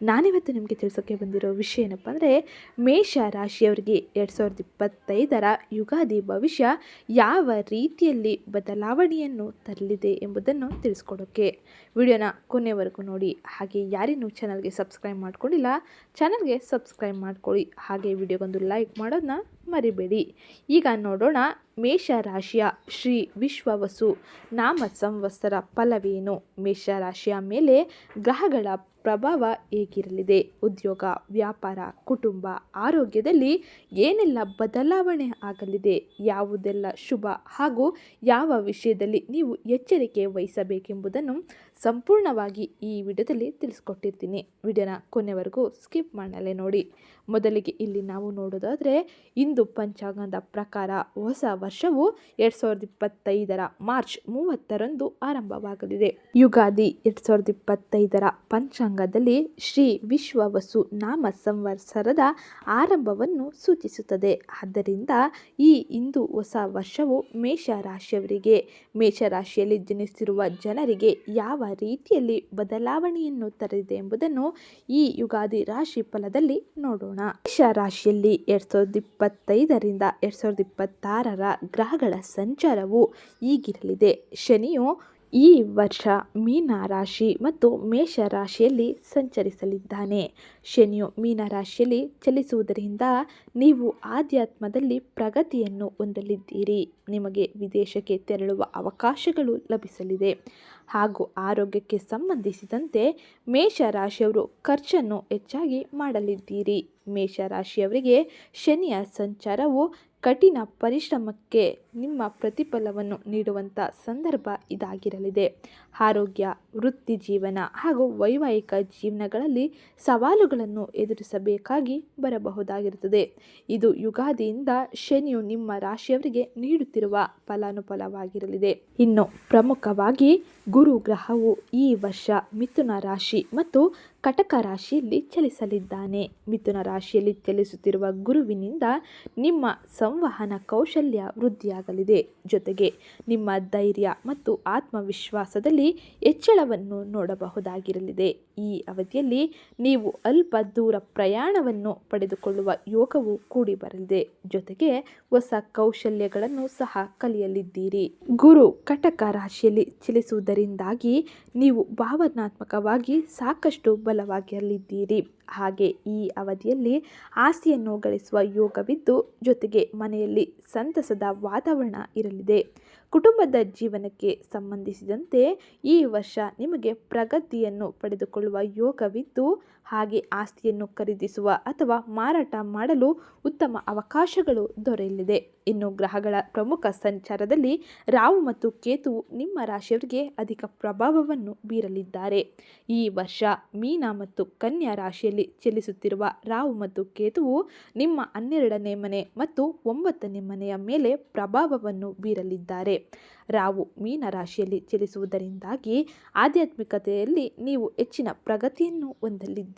ನಾನಿವತ್ತು ನಿಮಗೆ ತಿಳಿಸೋಕ್ಕೆ ಬಂದಿರೋ ವಿಷಯ ಏನಪ್ಪ ಅಂದರೆ, ಮೇಷ ರಾಶಿಯವರಿಗೆ ಎರಡು ಸಾವಿರದ ಇಪ್ಪತ್ತೈದರ ಯುಗಾದಿ ಭವಿಷ್ಯ ಯಾವ ರೀತಿಯಲ್ಲಿ ಬದಲಾವಣೆಯನ್ನು ತರಲಿದೆ ಎಂಬುದನ್ನು ತಿಳಿಸ್ಕೊಡೋಕ್ಕೆ ವಿಡಿಯೋನ ಕೊನೆವರೆಗೂ ನೋಡಿ. ಹಾಗೆ ಯಾರಿನ್ನೂ ಚಾನಲ್ಗೆ ಸಬ್ಸ್ಕ್ರೈಬ್ ಮಾಡ್ಕೊಂಡಿಲ್ಲ, ಚಾನಲ್ಗೆ ಸಬ್ಸ್ಕ್ರೈಬ್ ಮಾಡ್ಕೊಳ್ಳಿ. ಹಾಗೆ ವಿಡಿಯೋಗೊಂದು ಲೈಕ್ ಮಾಡೋದನ್ನ ಮರಿಬೇಡಿ. ಈಗ ನೋಡೋಣ, ಮೇಷ ರಾಶಿಯ ಶ್ರೀ ವಿಶ್ವವಸು ನಾಮ ಸಂವತ್ಸರ ಫಲವೇನು? ಮೇಷ ರಾಶಿಯ ಮೇಲೆ ಗ್ರಹಗಳ ಪ್ರಭಾವ ಹೇಗಿರಲಿದೆ ಉದ್ಯೋಗ, ವ್ಯಾಪಾರ, ಕುಟುಂಬ, ಆರೋಗ್ಯದಲ್ಲಿ ಏನೆಲ್ಲ ಬದಲಾವಣೆ ಆಗಲಿದೆ? ಯಾವುದೆಲ್ಲ ಶುಭ ಹಾಗೂ ಯಾವ ವಿಷಯದಲ್ಲಿ ನೀವು ಎಚ್ಚರಿಕೆ ವಹಿಸಬೇಕೆಂಬುದನ್ನು ಸಂಪೂರ್ಣವಾಗಿ ಈ ವಿಡಿಯೋದಲ್ಲಿ ತಿಳಿಸ್ಕೊಟ್ಟಿರ್ತೀನಿ. ವಿಡಿಯೋನ ಕೊನೆವರೆಗೂ ಸ್ಕಿಪ್ ಮಾಡಲೇ ನೋಡಿ. ಮೊದಲಿಗೆ ಇಲ್ಲಿ ನಾವು ನೋಡೋದಾದರೆ, ಇಂದು ಪಂಚಾಂಗದ ಪ್ರಕಾರ ಹೊಸ ವರ್ಷವು ಎರಡು ಸಾವಿರದ ಇಪ್ಪತ್ತೈದರ ಮಾರ್ಚ್ ಮೂವತ್ತರಂದು ಆರಂಭವಾಗಲಿದೆ. ಯುಗಾದಿ ಎರಡು ಸಾವಿರದ ಇಪ್ಪತ್ತೈದರ ಪಂಚಾಂಗದಲ್ಲಿ ಶ್ರೀ ವಿಶ್ವವಸು ನಾಮ ಸಂವತ್ಸರದ ಆರಂಭವನ್ನು ಸೂಚಿಸುತ್ತದೆ. ಆದ್ದರಿಂದ ಈ ಇಂದು ಹೊಸ ವರ್ಷವು ಮೇಷ ರಾಶಿಯವರಿಗೆ ಮೇಷರಾಶಿಯಲ್ಲಿ ಜನಿಸಿರುವ ಜನರಿಗೆ ಯಾವ ರೀತಿಯಲ್ಲಿ ಬದಲಾವಣೆಯನ್ನು ತರಲಿದೆ ಎಂಬುದನ್ನು ಈ ಯುಗಾದಿ ರಾಶಿ ಫಲದಲ್ಲಿ ನೋಡೋಣ. ಮೇಷ ರಾಶಿಯಲ್ಲಿ ಎರಡ್ ಸಾವಿರದ ಇಪ್ಪತ್ತೈದರಿಂದ ಎರಡ್ ಸಾವಿರದ ಇಪ್ಪತ್ತಾರರ ಗ್ರಹಗಳ ಸಂಚಾರವು ಈಗಿರಲಿದೆ. ಶನಿಯು ಈ ವರ್ಷ ಮೀನ ರಾಶಿ ಮತ್ತು ಮೇಷ ರಾಶಿಯಲ್ಲಿ ಸಂಚರಿಸಲಿದ್ದಾನೆ. ಶನಿಯು ಮೀನ ರಾಶಿಯಲ್ಲಿ ಚಲಿಸುವುದರಿಂದ ನೀವು ಆಧ್ಯಾತ್ಮದಲ್ಲಿ ಪ್ರಗತಿಯನ್ನು ಹೊಂದಲಿದ್ದೀರಿ. ನಿಮಗೆ ವಿದೇಶಕ್ಕೆ ತೆರಳುವ ಅವಕಾಶಗಳು ಲಭಿಸಲಿದೆ. ಹಾಗೂ ಆರೋಗ್ಯಕ್ಕೆ ಸಂಬಂಧಿಸಿದಂತೆ ಮೇಷ ರಾಶಿಯವರು ಖರ್ಚನ್ನು ಹೆಚ್ಚಾಗಿ ಮಾಡಲಿದ್ದೀರಿ. ಮೇಷ ರಾಶಿಯವರಿಗೆ ಶನಿಯ ಸಂಚಾರವು ಕಠಿಣ ಪರಿಶ್ರಮಕ್ಕೆ ನಿಮ್ಮ ಪ್ರತಿಫಲವನ್ನು ನೀಡುವಂಥ ಸಂದರ್ಭ ಇದಾಗಿರಲಿದೆ. ಆರೋಗ್ಯ, ವೃತ್ತಿ ಜೀವನ ಹಾಗೂ ವೈವಾಹಿಕ ಜೀವನಗಳಲ್ಲಿ ಸವಾಲುಗಳನ್ನು ಎದುರಿಸಬೇಕಾಗಿ ಬರಬಹುದಾಗಿರುತ್ತದೆ. ಇದು ಯುಗಾದಿಯಿಂದ ಶನಿಯು ನಿಮ್ಮ ರಾಶಿಯವರಿಗೆ ನೀಡುತ್ತಿರುವ ಫಲಾನುಫಲವಾಗಿರಲಿದೆ. ಇನ್ನು ಪ್ರಮುಖವಾಗಿ ಗುರು ಗ್ರಹವು ಈ ವರ್ಷ ಮಿಥುನ ರಾಶಿ ಮತ್ತು ಕಟಕ ರಾಶಿಯಲ್ಲಿ ಚಲಿಸಲಿದ್ದಾನೆ. ಮಿಥುನ ರಾಶಿಯಲ್ಲಿ ಚಲಿಸುತ್ತಿರುವ ಗುರುವಿನಿಂದ ನಿಮ್ಮ ಸಂವಹನ ಕೌಶಲ್ಯ ವೃದ್ಧಿಯಾಗಲಿದೆ. ಜೊತೆಗೆ ನಿಮ್ಮ ಧೈರ್ಯ ಮತ್ತು ಆತ್ಮವಿಶ್ವಾಸದಲ್ಲಿ ಹೆಚ್ಚಳವನ್ನು ನೋಡಬಹುದಾಗಿರಲಿದೆ. ಈ ಅವಧಿಯಲ್ಲಿ ನೀವು ಅಲ್ಪ ದೂರ ಪ್ರಯಾಣವನ್ನು ಪಡೆದುಕೊಳ್ಳುವ ಯೋಗವು ಕೂಡಿ ಬರಲಿದೆ. ಜೊತೆಗೆ ಹೊಸ ಕೌಶಲ್ಯಗಳನ್ನು ಸಹ ಕಲಿಯಲಿದ್ದೀರಿ. ಗುರು ಕಟಕ ರಾಶಿಯಲ್ಲಿ ಚಲಿಸುವುದರಿಂದಾಗಿ ನೀವು ಭಾವನಾತ್ಮಕವಾಗಿ ಸಾಕಷ್ಟು ಬಲವಾಗಿರಲಿದ್ದೀರಿ. ಹಾಗೆ ಈ ಅವಧಿಯಲ್ಲಿ ಆಸ್ತಿಯನ್ನು ಗಳಿಸುವ ಯೋಗವಿದ್ದು ಜೊತೆಗೆ ಮನೆಯಲ್ಲಿ ಸಂತಸದ ವಾತಾವರಣ ಇರಲಿದೆ. ಕುಟುಂಬದ ಜೀವನಕ್ಕೆ ಸಂಬಂಧಿಸಿದಂತೆ ಈ ವರ್ಷ ನಿಮಗೆ ಪ್ರಗತಿಯನ್ನು ಪಡೆದುಕೊಳ್ಳುವ ಯೋಗವಿದ್ದು ಹಾಗೆ ಆಸ್ತಿಯನ್ನು ಖರೀದಿಸುವ ಅಥವಾ ಮಾರಾಟ ಮಾಡಲು ಉತ್ತಮ ಅವಕಾಶಗಳು ದೊರೆಯಲಿದೆ. ಇನ್ನು ಗ್ರಹಗಳ ಪ್ರಮುಖ ಸಂಚಾರದಲ್ಲಿ ರಾಹು ಮತ್ತು ಕೇತು ನಿಮ್ಮ ರಾಶಿಯವರಿಗೆ ಅಧಿಕ ಪ್ರಭಾವವನ್ನು ಬೀರಲಿದ್ದಾರೆ. ಈ ವರ್ಷ ಮೀನ ಮತ್ತು ಕನ್ಯಾ ರಾಶಿಯಲ್ಲಿ ಚಲಿಸುತ್ತಿರುವ ರಾಹು ಮತ್ತು ಕೇತುವು ನಿಮ್ಮ ಹನ್ನೆರಡನೇ ಮನೆ ಮತ್ತು ಒಂಬತ್ತನೇ ಮನೆಯ ಮೇಲೆ ಪ್ರಭಾವವನ್ನು ಬೀರಲಿದ್ದಾರೆ. ರಾವು ಮೀನ ರಾಶಿಯಲ್ಲಿ ಚಲಿಸುವುದರಿಂದಾಗಿ ಆಧ್ಯಾತ್ಮಿಕತೆಯಲ್ಲಿ ನೀವು ಹೆಚ್ಚಿನ ಪ್ರಗತಿಯನ್ನು ಹೊಂದಲಿದ್ದೀರಿ.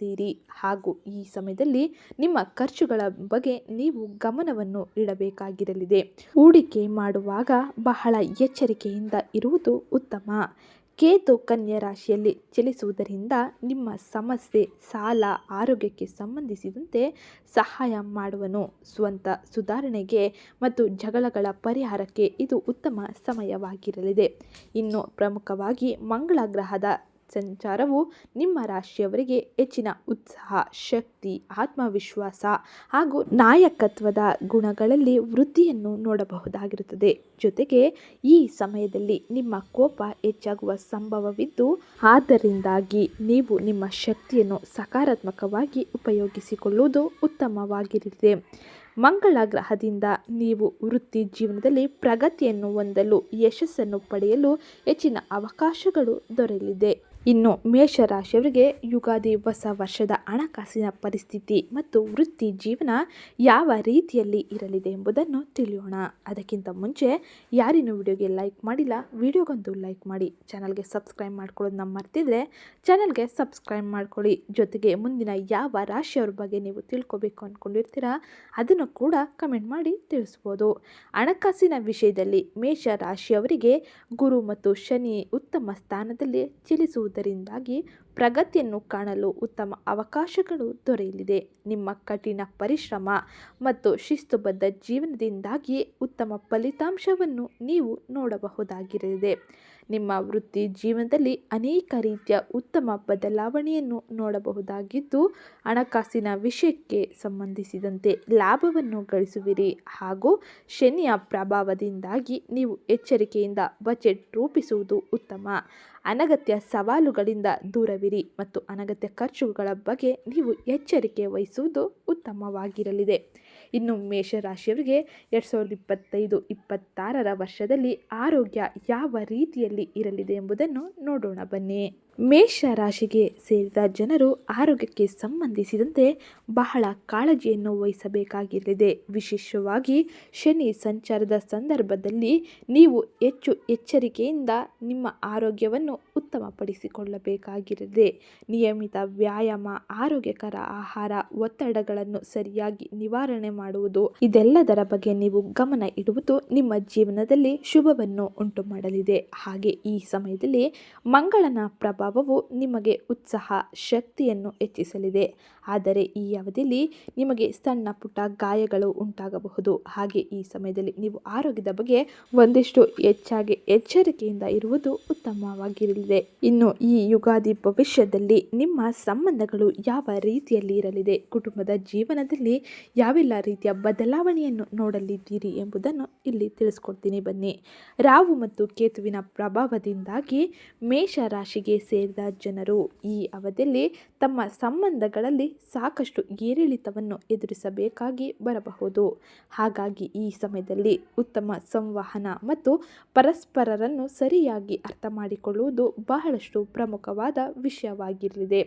ಹಾಗೂ ಈ ಸಮಯದಲ್ಲಿ ನಿಮ್ಮ ಖರ್ಚುಗಳ ಬಗ್ಗೆ ನೀವು ಗಮನವನ್ನು ಇಡಬೇಕಾಗಿರಲಿದೆ. ಹೂಡಿಕೆ ಮಾಡುವಾಗ ಬಹಳ ಎಚ್ಚರಿಕೆಯಿಂದ ಇರುವುದು ಉತ್ತಮ. ಕೇತು ಕನ್ಯಾ ರಾಶಿಯಲ್ಲಿ ಚಲಿಸುವುದರಿಂದ ನಿಮ್ಮ ಸಮಸ್ಯೆ ಸಾಲ, ಆರೋಗ್ಯಕ್ಕೆ ಸಂಬಂಧಿಸಿದಂತೆ ಸಹಾಯ ಮಾಡುವನು. ಸ್ವಂತ ಸುಧಾರಣೆಗೆ ಮತ್ತು ಜಗಳಗಳ ಪರಿಹಾರಕ್ಕೆ ಇದು ಉತ್ತಮ ಸಮಯವಾಗಿರಲಿದೆ. ಇನ್ನು ಪ್ರಮುಖವಾಗಿ ಮಂಗಳ ಗ್ರಹದ ಸಂಚಾರವು ನಿಮ್ಮ ರಾಶಿಯವರಿಗೆ ಹೆಚ್ಚಿನ ಉತ್ಸಾಹ, ಶಕ್ತಿ, ಆತ್ಮವಿಶ್ವಾಸ ಹಾಗೂ ನಾಯಕತ್ವದ ಗುಣಗಳಲ್ಲಿ ವೃದ್ಧಿಯನ್ನು ನೋಡಬಹುದಾಗಿರುತ್ತದೆ. ಜೊತೆಗೆ ಈ ಸಮಯದಲ್ಲಿ ನಿಮ್ಮ ಕೋಪ ಹೆಚ್ಚಾಗುವ ಸಂಭವವಿದ್ದು, ಆದ್ದರಿಂದಾಗಿ ನೀವು ನಿಮ್ಮ ಶಕ್ತಿಯನ್ನು ಸಕಾರಾತ್ಮಕವಾಗಿ ಉಪಯೋಗಿಸಿಕೊಳ್ಳುವುದು ಉತ್ತಮವಾಗಿರುತ್ತದೆ. ಮಂಗಳ ಗ್ರಹದಿಂದ ನೀವು ವೃತ್ತಿ ಜೀವನದಲ್ಲಿ ಪ್ರಗತಿಯನ್ನು ಹೊಂದಲು ಯಶಸ್ಸನ್ನು ಪಡೆಯಲು ಹೆಚ್ಚಿನ ಅವಕಾಶಗಳು ದೊರೆಯಲಿದೆ. ಇನ್ನು ಮೇಷರಾಶಿಯವರಿಗೆ ಯುಗಾದಿ ಹೊಸ ವರ್ಷದ ಹಣಕಾಸಿನ ಪರಿಸ್ಥಿತಿ ಮತ್ತು ವೃತ್ತಿ ಜೀವನ ಯಾವ ರೀತಿಯಲ್ಲಿ ಇರಲಿದೆ ಎಂಬುದನ್ನು ತಿಳಿಯೋಣ. ಅದಕ್ಕಿಂತ ಮುಂಚೆ ಯಾರಿನೂ ವಿಡಿಯೋಗೆ ಲೈಕ್ ಮಾಡಿಲ್ಲ, ವಿಡಿಯೋಗೊಂದು ಲೈಕ್ ಮಾಡಿ. ಚಾನಲ್ಗೆ ಸಬ್ಸ್ಕ್ರೈಬ್ ಮಾಡ್ಕೊಳ್ಳೋದು ನಮ್ಮ ಮರ್ತಿದ್ರೆ ಚಾನಲ್ಗೆ ಸಬ್ಸ್ಕ್ರೈಬ್ ಮಾಡ್ಕೊಳ್ಳಿ. ಜೊತೆಗೆ ಮುಂದಿನ ಯಾವ ರಾಶಿಯವ್ರ ಬಗ್ಗೆ ನೀವು ತಿಳ್ಕೊಬೇಕು ಅಂದ್ಕೊಂಡಿರ್ತೀರಾ ಅದನ್ನು ಕೂಡ ಕಮೆಂಟ್ ಮಾಡಿ ತಿಳಿಸ್ಬೋದು. ಹಣಕಾಸಿನ ವಿಷಯದಲ್ಲಿ ಮೇಷ ರಾಶಿಯವರಿಗೆ ಗುರು ಮತ್ತು ಶನಿ ಉತ್ತಮ ಸ್ಥಾನದಲ್ಲಿ ಚಲಿಸುವುದರಿಂದಾಗಿ ಪ್ರಗತಿಯನ್ನು ಕಾಣಲು ಉತ್ತಮ ಅವಕಾಶಗಳು ದೊರೆಯಲಿದೆ. ನಿಮ್ಮ ಕಠಿಣ ಪರಿಶ್ರಮ ಮತ್ತು ಶಿಸ್ತುಬದ್ಧ ಜೀವನದಿಂದಾಗಿ ಉತ್ತಮ ಫಲಿತಾಂಶವನ್ನು ನೀವು ನೋಡಬಹುದಾಗಿರಲಿದೆ. ನಿಮ್ಮ ವೃತ್ತಿ ಜೀವನದಲ್ಲಿ ಅನೇಕ ರೀತಿಯ ಉತ್ತಮ ಬದಲಾವಣೆಯನ್ನು ನೋಡಬಹುದಾಗಿದ್ದು, ಹಣಕಾಸಿನ ವಿಷಯಕ್ಕೆ ಸಂಬಂಧಿಸಿದಂತೆ ಲಾಭವನ್ನು ಗಳಿಸುವಿರಿ. ಹಾಗೂ ಶನಿಯ ಪ್ರಭಾವದಿಂದಾಗಿ ನೀವು ಎಚ್ಚರಿಕೆಯಿಂದ ಬಜೆಟ್ ರೂಪಿಸುವುದು ಉತ್ತಮ. ಅನಗತ್ಯ ಸವಾಲುಗಳಿಂದ ದೂರವಿರಿ. ಮತ್ತು ಅನಗತ್ಯ ಖರ್ಚುಗಳ ಬಗ್ಗೆ ನೀವು ಎಚ್ಚರಿಕೆ ವಹಿಸುವುದು ಉತ್ತಮವಾಗಿರಲಿದೆ. ಇನ್ನು ಮೇಷರಾಶಿಯವರಿಗೆ ಎರಡು ಸಾವಿರದ ಇಪ್ಪತ್ತೈದು, ಇಪ್ಪತ್ತಾರರ ವರ್ಷದಲ್ಲಿ ಆರೋಗ್ಯ ಯಾವ ರೀತಿಯಲ್ಲಿ ಇರಲಿದೆ ಎಂಬುದನ್ನು ನೋಡೋಣ ಬನ್ನಿ. ಮೇಷ ರಾಶಿಗೆ ಸೇರಿದ ಜನರು ಆರೋಗ್ಯಕ್ಕೆ ಸಂಬಂಧಿಸಿದಂತೆ ಬಹಳ ಕಾಳಜಿಯನ್ನು ವಹಿಸಬೇಕಾಗಿರಲಿದೆ. ವಿಶೇಷವಾಗಿ ಶನಿ ಸಂಚಾರದ ಸಂದರ್ಭದಲ್ಲಿ ನೀವು ಹೆಚ್ಚು ಎಚ್ಚರಿಕೆಯಿಂದ ನಿಮ್ಮ ಆರೋಗ್ಯವನ್ನು ಉತ್ತಮಪಡಿಸಿಕೊಳ್ಳಬೇಕಾಗಿರಲಿದೆ. ನಿಯಮಿತ ವ್ಯಾಯಾಮ, ಆರೋಗ್ಯಕರ ಆಹಾರ, ಒತ್ತಡಗಳನ್ನು ಸರಿಯಾಗಿ ನಿವಾರಣೆ ಮಾಡುವುದು, ಇದೆಲ್ಲದರ ಬಗ್ಗೆ ನೀವು ಗಮನ ಇಡುವುದು ನಿಮ್ಮ ಜೀವನದಲ್ಲಿ ಶುಭವನ್ನು ಉಂಟು ಮಾಡಲಿದೆ ಹಾಗೆ ಈ ಸಮಯದಲ್ಲಿ ಮಂಗಳನ ಪ್ರಭಾವವು ನಿಮಗೆ ಉತ್ಸಾಹ, ಶಕ್ತಿಯನ್ನು ಹೆಚ್ಚಿಸಲಿದೆ. ಆದರೆ ಈ ಅವಧಿಯಲ್ಲಿ ನಿಮಗೆ ಸಣ್ಣ ಪುಟ್ಟ ಗಾಯಗಳು ಉಂಟಾಗಬಹುದು. ಹಾಗೆ ಈ ಸಮಯದಲ್ಲಿ ನೀವು ಆರೋಗ್ಯದ ಬಗ್ಗೆ ಒಂದಿಷ್ಟು ಹೆಚ್ಚಾಗಿ ಎಚ್ಚರಿಕೆಯಿಂದ ಇರುವುದು ಉತ್ತಮವಾಗಿರಲಿದೆ. ಇನ್ನು ಈ ಯುಗಾದಿ ಭವಿಷ್ಯದಲ್ಲಿ ನಿಮ್ಮ ಸಂಬಂಧಗಳು ಯಾವ ರೀತಿಯಲ್ಲಿ ಇರಲಿದೆ? ಕುಟುಂಬದ ಜೀವನದಲ್ಲಿ ಯಾವೆಲ್ಲ ರೀತಿಯ ಬದಲಾವಣೆಯನ್ನು ನೋಡಲಿದ್ದೀರಿ ಎಂಬುದನ್ನು ಇಲ್ಲಿ ತಿಳಿಸ್ಕೊಡ್ತೀನಿ ಬನ್ನಿ. ರಾವು ಮತ್ತು ಕೇತುವಿನ ಪ್ರಭಾವದಿಂದಾಗಿ ಮೇಷ ರಾಶಿಗೆ ಸೇರಿದ ಜನರು ಈ ಅವಧಿಯಲ್ಲಿ ತಮ್ಮ ಸಂಬಂಧಗಳಲ್ಲಿ ಸಾಕಷ್ಟು ಏರಿಳಿತವನ್ನು ಎದುರಿಸಬೇಕಾಗಿ ಬರಬಹುದು. ಹಾಗಾಗಿ ಈ ಸಮಯದಲ್ಲಿ ಉತ್ತಮ ಸಂವಹನ ಮತ್ತು ಪರಸ್ಪರರನ್ನು ಸರಿಯಾಗಿ ಅರ್ಥ ಮಾಡಿಕೊಳ್ಳುವುದು ಬಹಳಷ್ಟು ಪ್ರಮುಖವಾದ ವಿಷಯವಾಗಿರಲಿದೆ.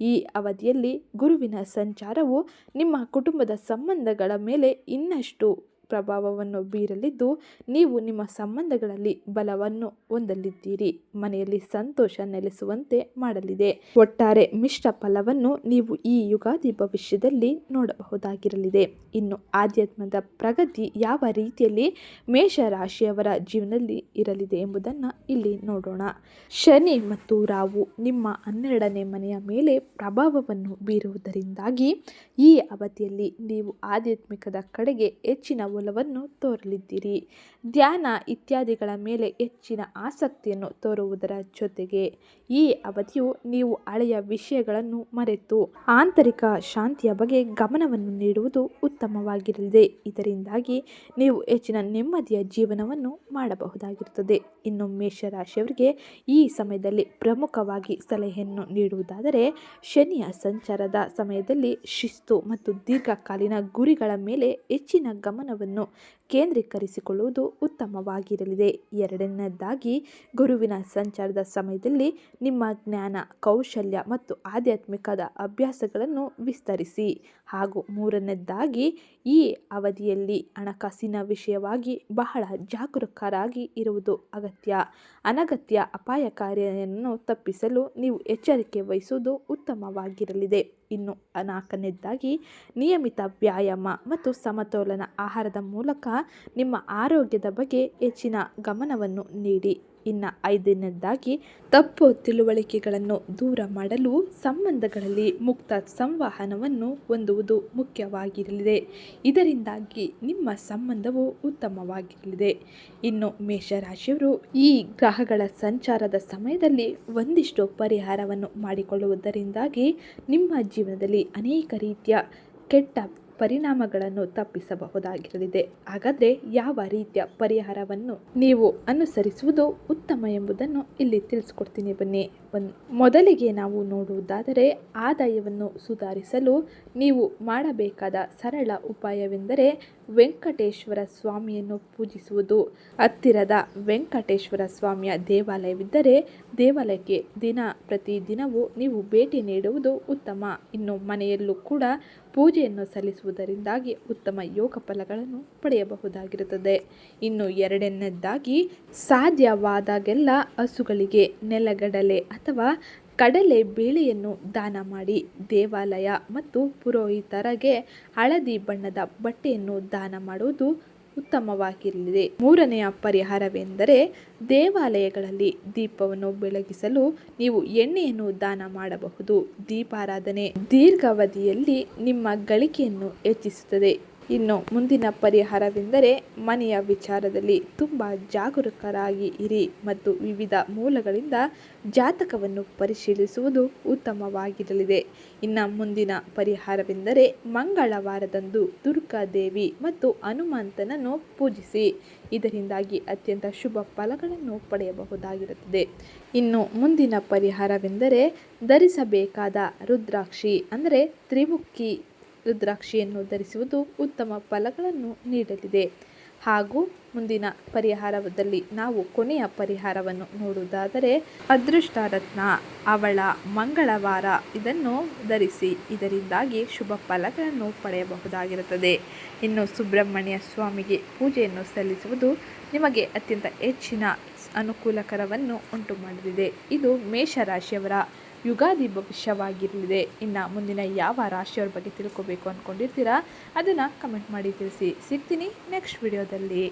ಈ ಅವಧಿಯಲ್ಲಿ ಗುರುವಿನ ಸಂಚಾರವು ನಿಮ್ಮ ಕುಟುಂಬದ ಸಂಬಂಧಗಳ ಮೇಲೆ ಇನ್ನಷ್ಟು ಪ್ರಭಾವವನ್ನು ಬೀರಲಿದ್ದು ನೀವು ನಿಮ್ಮ ಸಂಬಂಧಗಳಲ್ಲಿ ಬಲವನ್ನು ಹೊಂದಲಿದ್ದೀರಿ. ಮನೆಯಲ್ಲಿ ಸಂತೋಷ ನೆಲೆಸುವಂತೆ ಮಾಡಲಿದೆ. ಒಟ್ಟಾರೆ ಮಿಶ್ರ ಫಲವನ್ನು ನೀವು ಈ ಯುಗಾದಿ ಭವಿಷ್ಯದಲ್ಲಿ ನೋಡಬಹುದಾಗಿರಲಿದೆ. ಇನ್ನು ಆಧ್ಯಾತ್ಮದ ಪ್ರಗತಿ ಯಾವ ರೀತಿಯಲ್ಲಿ ಮೇಷ ರಾಶಿಯವರ ಜೀವನದಲ್ಲಿ ಇರಲಿದೆ ಎಂಬುದನ್ನು ಇಲ್ಲಿ ನೋಡೋಣ. ಶನಿ ಮತ್ತು ರಾವು ನಿಮ್ಮ ಹನ್ನೆರಡನೇ ಮನೆಯ ಮೇಲೆ ಪ್ರಭಾವವನ್ನು ಬೀರುವುದರಿಂದಾಗಿ ಈ ಅವಧಿಯಲ್ಲಿ ನೀವು ಆಧ್ಯಾತ್ಮಿಕದ ಕಡೆಗೆ ಹೆಚ್ಚಿನ ಒಲವನ್ನು ತೋರಲಿದ್ದೀರಿ. ಧ್ಯಾನ ಇತ್ಯಾದಿಗಳ ಮೇಲೆ ಹೆಚ್ಚಿನ ಆಸಕ್ತಿಯನ್ನು ತೋರುವುದರ ಜೊತೆಗೆ ಈ ಅವಧಿಯು ನೀವು ಹಳೆಯ ವಿಷಯಗಳನ್ನು ಮರೆತು ಆಂತರಿಕ ಶಾಂತಿಯ ಬಗ್ಗೆ ಗಮನವನ್ನು ನೀಡುವುದು ಉತ್ತಮವಾಗಿರಲಿದೆ. ಇದರಿಂದಾಗಿ ನೀವು ಹೆಚ್ಚಿನ ನೆಮ್ಮದಿಯ ಜೀವನವನ್ನು ಮಾಡಬಹುದಾಗಿರುತ್ತದೆ. ಇನ್ನು ಮೇಷರಾಶಿಯವರಿಗೆ ಈ ಸಮಯದಲ್ಲಿ ಪ್ರಮುಖವಾಗಿ ಸಲಹೆಯನ್ನು ನೀಡುವುದಾದರೆ ಶನಿಯ ಸಂಚಾರದ ಸಮಯದಲ್ಲಿ ಶಿಸ್ತು ಮತ್ತು ದೀರ್ಘಕಾಲೀನ ಗುರಿಗಳ ಮೇಲೆ ಹೆಚ್ಚಿನ ಗಮನವನ್ನು ಕೇಂದ್ರೀಕರಿಸಿಕೊಳ್ಳುವುದು ಉತ್ತಮವಾಗಿರಲಿದೆ. ಎರಡನೇದಾಗಿ ಗುರುವಿನ ಸಂಚಾರದ ಸಮಯದಲ್ಲಿ ನಿಮ್ಮ ಜ್ಞಾನ, ಕೌಶಲ್ಯ ಮತ್ತು ಆಧ್ಯಾತ್ಮಿಕದ ಅಭ್ಯಾಸಗಳನ್ನು ವಿಸ್ತರಿಸಿ. ಹಾಗೂ ಮೂರನೇದಾಗಿ ಈ ಅವಧಿಯಲ್ಲಿ ಹಣಕಾಸಿನ ವಿಷಯವಾಗಿ ಬಹಳ ಜಾಗರೂಕರಾಗಿ ಇರುವುದು ಅಗತ್ಯ. ಅನಗತ್ಯ ಅಪಾಯಕಾರಿಯನ್ನು ತಪ್ಪಿಸಲು ನೀವು ಎಚ್ಚರಿಕೆ ವಹಿಸುವುದು ಉತ್ತಮವಾಗಿರಲಿದೆ. ಇನ್ನು ನಾಲ್ಕನೇದಾಗಿ ನಿಯಮಿತ ವ್ಯಾಯಾಮ ಮತ್ತು ಸಮತೋಲನ ಆಹಾರದ ಮೂಲಕ ನಿಮ್ಮ ಆರೋಗ್ಯದ ಬಗ್ಗೆ ಹೆಚ್ಚಿನ ಗಮನವನ್ನು ನೀಡಿ. ಇನ್ನು ಐದನೇದಾಗಿ, ತಪ್ಪು ತಿಳುವಳಿಕೆಗಳನ್ನು ದೂರ ಮಾಡಲು ಸಂಬಂಧಗಳಲ್ಲಿ ಮುಕ್ತ ಸಂವಹನವನ್ನು ಹೊಂದುವುದು ಮುಖ್ಯವಾಗಿರಲಿದೆ. ಇದರಿಂದಾಗಿ ನಿಮ್ಮ ಸಂಬಂಧವು ಉತ್ತಮವಾಗಿರಲಿದೆ. ಇನ್ನು ಮೇಷರಾಶಿಯವರು ಈ ಗ್ರಹಗಳ ಸಂಚಾರದ ಸಮಯದಲ್ಲಿ ಒಂದಿಷ್ಟು ಪರಿಹಾರವನ್ನು ಮಾಡಿಕೊಳ್ಳುವುದರಿಂದಾಗಿ ನಿಮ್ಮ ಜೀವನದಲ್ಲಿ ಅನೇಕ ರೀತಿಯ ಕೆಟ್ಟ ಪರಿಣಾಮಗಳನ್ನು ತಪ್ಪಿಸಬಹುದಾಗಿರಲಿದೆ. ಹಾಗಾದರೆ ಯಾವ ರೀತಿಯ ಪರಿಹಾರವನ್ನು ನೀವು ಅನುಸರಿಸುವುದು ಉತ್ತಮ ಎಂಬುದನ್ನು ಇಲ್ಲಿ ತಿಳಿಸ್ಕೊಡ್ತೀನಿ ಬನ್ನಿ. ಮೊದಲಿಗೆ ನಾವು ನೋಡುವುದಾದರೆ ಆದಾಯವನ್ನು ಸುಧಾರಿಸಲು ನೀವು ಮಾಡಬೇಕಾದ ಸರಳ ಉಪಾಯವೆಂದರೆ ವೆಂಕಟೇಶ್ವರ ಸ್ವಾಮಿಯನ್ನು ಪೂಜಿಸುವುದು. ಹತ್ತಿರದ ವೆಂಕಟೇಶ್ವರ ಸ್ವಾಮಿಯ ದೇವಾಲಯವಿದ್ದರೆ ದೇವಾಲಯಕ್ಕೆ ದಿನ ಪ್ರತಿದಿನವೂ ನೀವು ಭೇಟಿ ನೀಡುವುದು ಉತ್ತಮ. ಇನ್ನು ಮನೆಯಲ್ಲೂ ಕೂಡ ಪೂಜೆಯನ್ನು ಸಲ್ಲಿಸುವುದರಿಂದಾಗಿ ಉತ್ತಮ ಯೋಗ ಫಲಗಳನ್ನು ಪಡೆಯಬಹುದಾಗಿರುತ್ತದೆ. ಇನ್ನು ಎರಡನೇದಾಗಿ ಸಾಧ್ಯವಾದಾಗೆಲ್ಲ ಹಸುಗಳಿಗೆ ನೆಲಗಡಲೆ ಅಥವಾ ಕಡಲೆ ಬೇಳೆಯನ್ನು ದಾನ ಮಾಡಿ ದೇವಾಲಯ ಮತ್ತು ಪುರೋಹಿತರಿಗೆ ಹಳದಿ ಬಣ್ಣದ ಬಟ್ಟೆಯನ್ನು ದಾನ ಮಾಡುವುದು ಉತ್ತಮವಾಗಿರಲಿದೆ. ಮೂರನೆಯ ಪರಿಹಾರವೆಂದರೆ ದೇವಾಲಯಗಳಲ್ಲಿ ದೀಪವನ್ನು ಬೆಳಗಿಸಲು ನೀವು ಎಣ್ಣೆಯನ್ನು ದಾನ ಮಾಡಬಹುದು. ದೀಪಾರಾಧನೆ ದೀರ್ಘಾವಧಿಯಲ್ಲಿ ನಿಮ್ಮ ಗಳಿಕೆಯನ್ನು ಹೆಚ್ಚಿಸುತ್ತದೆ. ಇನ್ನು ಮುಂದಿನ ಪರಿಹಾರವೆಂದರೆ ಮನೆಯ ವಿಚಾರದಲ್ಲಿ ತುಂಬ ಜಾಗರೂಕರಾಗಿ ಇರಿ ಮತ್ತು ವಿವಿಧ ಮೂಲಗಳಿಂದ ಜಾತಕವನ್ನು ಪರಿಶೀಲಿಸುವುದು ಉತ್ತಮವಾಗಿರಲಿದೆ. ಇನ್ನು ಮುಂದಿನ ಪರಿಹಾರವೆಂದರೆ ಮಂಗಳವಾರದಂದು ದುರ್ಗಾದೇವಿ ಮತ್ತು ಹನುಮಂತನನ್ನು ಪೂಜಿಸಿ. ಇದರಿಂದಾಗಿ ಅತ್ಯಂತ ಶುಭ ಫಲಗಳನ್ನು ಪಡೆಯಬಹುದಾಗಿರುತ್ತದೆ. ಇನ್ನು ಮುಂದಿನ ಪರಿಹಾರವೆಂದರೆ ಧರಿಸಬೇಕಾದ ರುದ್ರಾಕ್ಷಿ, ಅಂದರೆ ತ್ರಿಮುಖಿ ರುದ್ರಾಕ್ಷಿಯನ್ನು ಧರಿಸುವುದು ಉತ್ತಮ ಫಲಗಳನ್ನು ನೀಡಲಿದೆ. ಹಾಗೂ ಮುಂದಿನ ಪರಿಹಾರದಲ್ಲಿ ನಾವು ಕೊನೆಯ ಪರಿಹಾರವನ್ನು ನೋಡುವುದಾದರೆ ಅದೃಷ್ಟ ರತ್ನ ಅವಳ ಮಂಗಳವಾರ ಇದನ್ನು ಧರಿಸಿ ಇದರಿಂದಾಗಿ ಶುಭ ಫಲಗಳನ್ನು ಪಡೆಯಬಹುದಾಗಿರುತ್ತದೆ. ಇನ್ನು ಸುಬ್ರಹ್ಮಣ್ಯ ಸ್ವಾಮಿಗೆ ಪೂಜೆಯನ್ನು ಸಲ್ಲಿಸುವುದು ನಿಮಗೆ ಅತ್ಯಂತ ಹೆಚ್ಚಿನ ಅನುಕೂಲಕರವನ್ನು ಉಂಟು ಮಾಡಲಿದೆ ಇದು ಮೇಷರಾಶಿಯವರ ಯುಗಾದಿ ಭವಿಷ್ಯವಾಗಿರಲಿದೆ. ಇನ್ನು ಮುಂದಿನ ಯಾವ ರಾಶಿಯವ್ರ ಬಗ್ಗೆ ತಿಳ್ಕೊಬೇಕು ಅಂದ್ಕೊಂಡಿರ್ತೀರಾ ಅದನ್ನು ಕಮೆಂಟ್ ಮಾಡಿ ತಿಳಿಸಿ. ಸಿಗ್ತೀನಿ ನೆಕ್ಸ್ಟ್ ವಿಡಿಯೋದಲ್ಲಿ